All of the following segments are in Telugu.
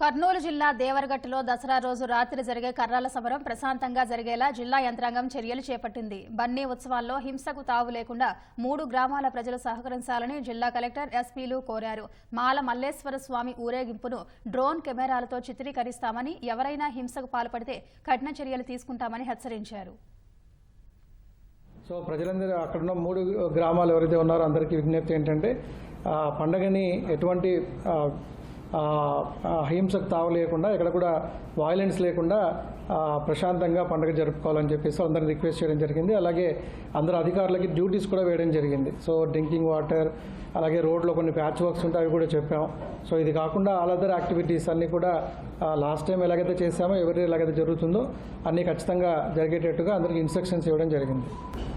కర్నూలు జిల్లా దేవరగట్టులో దసరా రోజు రాత్రి జరిగే కర్రాల సమరం ప్రశాంతంగా జరిగేలా జిల్లా యంత్రాంగం చర్యలు చేపట్టింది. బన్నీ ఉత్సవాల్లో హింసకు తావు లేకుండా మూడు గ్రామాల ప్రజలు సహకరించాలని జిల్లా కలెక్టర్ ఎస్పీలు కోరారు. మాల మల్లేశ్వర స్వామి ఊరేగింపును డ్రోన్ కెమెరాలతో చిత్రీకరిస్తామని ఎవరైనా హింసకు పాల్పడితే కఠిన చర్యలు తీసుకుంటామని హెచ్చరించారు. సో ప్రజలందరూ అక్కడ ఉన్న మూడు గ్రామాలు ఎవరైతే ఉన్నారో అందరికీ విజ్ఞప్తి ఏంటంటే పండగని ఎటువంటి హింసకు తావు లేకుండా ఇక్కడ కూడా వాయిలెన్స్ లేకుండా ప్రశాంతంగా పండుగ జరుపుకోవాలని చెప్పేసి అందరిని రిక్వెస్ట్ చేయడం జరిగింది. అలాగే అందరు అధికారులకి డ్యూటీస్ కూడా వేయడం జరిగింది. సో డ్రింకింగ్ వాటర్ అలాగే రోడ్లో కొన్ని ప్యాచ్ వర్క్స్ ఉంటాయి అవి కూడా చెప్పాం. సో ఇది కాకుండా ఆల్ అదర్ యాక్టివిటీస్ అన్నీ కూడా లాస్ట్ టైం ఎలాగైతే చేశామో ఎవరి ఎలాగైతే జరుగుతుందో అన్నీ ఖచ్చితంగా జరిగేటట్టుగా అందరికి ఇన్స్ట్రక్షన్స్ ఇవ్వడం జరిగింది.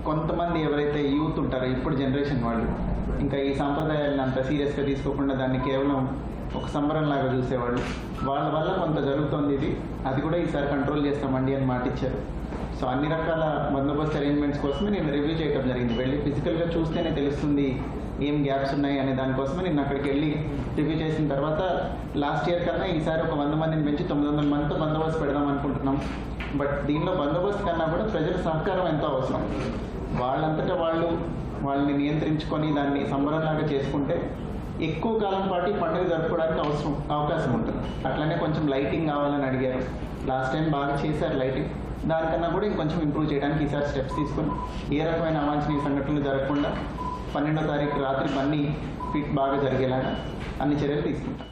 కొంతమంది ఎవరైతే యూత్ ఉంటారో ఇప్పుడు జనరేషన్ వాళ్ళు ఇంకా ఈ సాంప్రదాయాలను అంత సీరియస్గా తీసుకోకుండా దాన్ని కేవలం ఒక సంబరం లాగా చూసేవాళ్ళు. వాళ్ళ వల్ల కొంత జరుగుతుంది ఇది. అది కూడా ఈసారి కంట్రోల్ చేస్తామండి అని మాట ఇచ్చారు సో అన్ని రకాల బందోబస్తు అరేంజ్మెంట్స్ కోసమే నేను రివ్యూ చేయడం జరిగింది. వెళ్ళి ఫిజికల్గా చూస్తేనే తెలుస్తుంది ఏం గ్యాప్స్ ఉన్నాయి అనే దానికోసమే నేను అక్కడికి వెళ్ళి రివ్యూ చేసిన తర్వాత లాస్ట్ ఇయర్ కన్నా ఈసారి ఒక వంద మందిని పెంచి తొమ్మిది వందల మందితో బందోబస్తు పెడదాం అనుకుంటున్నాం. బట్ దీనిలో బందోబస్తు కన్నా కూడా ప్రజల సహకారం ఎంతో అవసరం. వాళ్ళంతటా వాళ్ళు వాళ్ళని నియంత్రించుకొని దాన్ని సంబరంలాగా చేసుకుంటే ఎక్కువ కాలం పాటు ఈ పండుగ జరుపుకోవడానికి అవసరం అవకాశం ఉంటుంది. అట్లనే కొంచెం లైటింగ్ కావాలని అడిగారు. లాస్ట్ టైం బాగా చేశారు లైటింగ్ దానికన్నా కూడా ఇంకొంచెం ఇంప్రూవ్ చేయడానికి ఈసారి స్టెప్స్ తీసుకొని ఏ రకమైన అవాంఛనీయ సంఘటనలు జరగకుండా పన్నెండో తారీఖు రాత్రి బన్నీ ఫిట్ బాగా జరిగేలాగా అన్ని చర్యలు తీసుకుంటాం.